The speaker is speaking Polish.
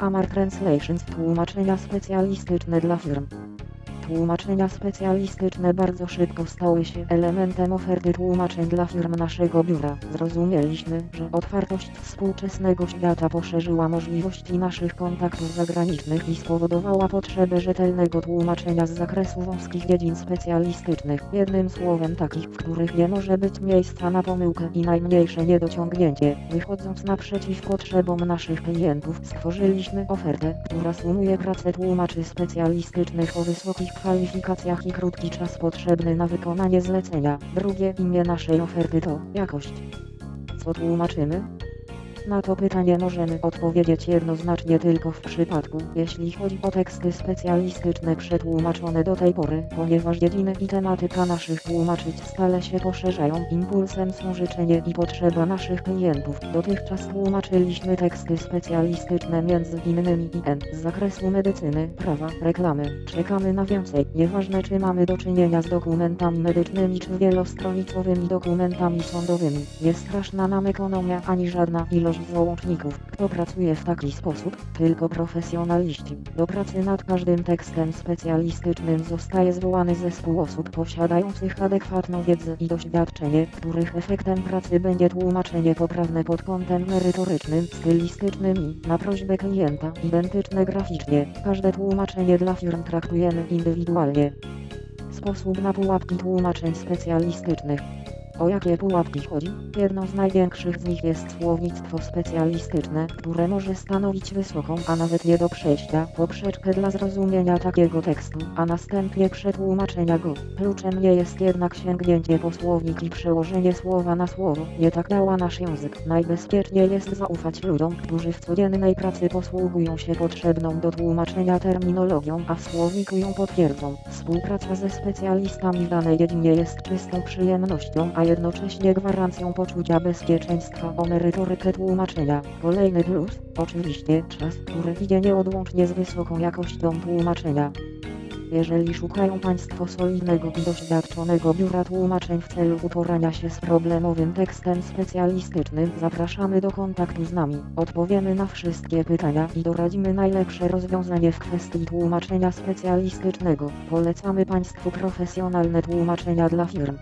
Amar Translations Tłumaczenia specjalistyczne dla firm. Tłumaczenia specjalistyczne bardzo szybko stały się elementem oferty tłumaczeń dla firm naszego biura. Zrozumieliśmy, że otwartość współczesnego świata poszerzyła możliwości naszych kontaktów zagranicznych i spowodowała potrzebę rzetelnego tłumaczenia z zakresu wąskich dziedzin specjalistycznych. Jednym słowem takich, w których nie może być miejsca na pomyłkę i najmniejsze niedociągnięcie. Wychodząc naprzeciw potrzebom naszych klientów, stworzyliśmy ofertę, która sumuje pracę tłumaczy specjalistycznych o wysokich kwalifikacjach i krótki czas potrzebny na wykonanie zlecenia. Drugie imię naszej oferty to jakość. Co tłumaczymy? Na to pytanie możemy odpowiedzieć jednoznacznie tylko w przypadku, jeśli chodzi o teksty specjalistyczne przetłumaczone do tej pory, ponieważ dziedziny i tematyka naszych tłumaczyć stale się poszerzają. Impulsem są życzenie i potrzeba naszych klientów. Dotychczas tłumaczyliśmy teksty specjalistyczne między innymi IN z zakresu medycyny, prawa, reklamy. Czekamy na więcej. Nieważne czy mamy do czynienia z dokumentami medycznymi czy wielostronicowymi dokumentami sądowymi. Nie straszna nam ekonomia ani żadna ilość załączników. Kto pracuje w taki sposób? Tylko profesjonaliści. Do pracy nad każdym tekstem specjalistycznym zostaje zwołany zespół osób posiadających adekwatną wiedzę i doświadczenie, których efektem pracy będzie tłumaczenie poprawne pod kątem merytorycznym, stylistycznym i, na prośbę klienta, identyczne graficznie. Każde tłumaczenie dla firm traktujemy indywidualnie. Sposób na pułapki tłumaczeń specjalistycznych. O jakie pułapki chodzi? Jedną z największych z nich jest słownictwo specjalistyczne, które może stanowić wysoką, a nawet nie do przejścia, poprzeczkę dla zrozumienia takiego tekstu, a następnie przetłumaczenia go. Kluczem nie jest jednak sięgnięcie po słownik i przełożenie słowa na słowo, nie tak dała nasz język. Najbezpieczniej jest zaufać ludziom, którzy w codziennej pracy posługują się potrzebną do tłumaczenia terminologią, a w słowniku ją potwierdzą. Współpraca ze specjalistami w danej dziedzinie jest czystą przyjemnością, a jednocześnie gwarancją poczucia bezpieczeństwa o merytorykę tłumaczenia. Kolejny plus, oczywiście, czas, który idzie nieodłącznie z wysoką jakością tłumaczenia. Jeżeli szukają Państwo solidnego i doświadczonego biura tłumaczeń w celu uporania się z problemowym tekstem specjalistycznym, zapraszamy do kontaktu z nami. Odpowiemy na wszystkie pytania i doradzimy najlepsze rozwiązanie w kwestii tłumaczenia specjalistycznego. Polecamy Państwu profesjonalne tłumaczenia dla firm.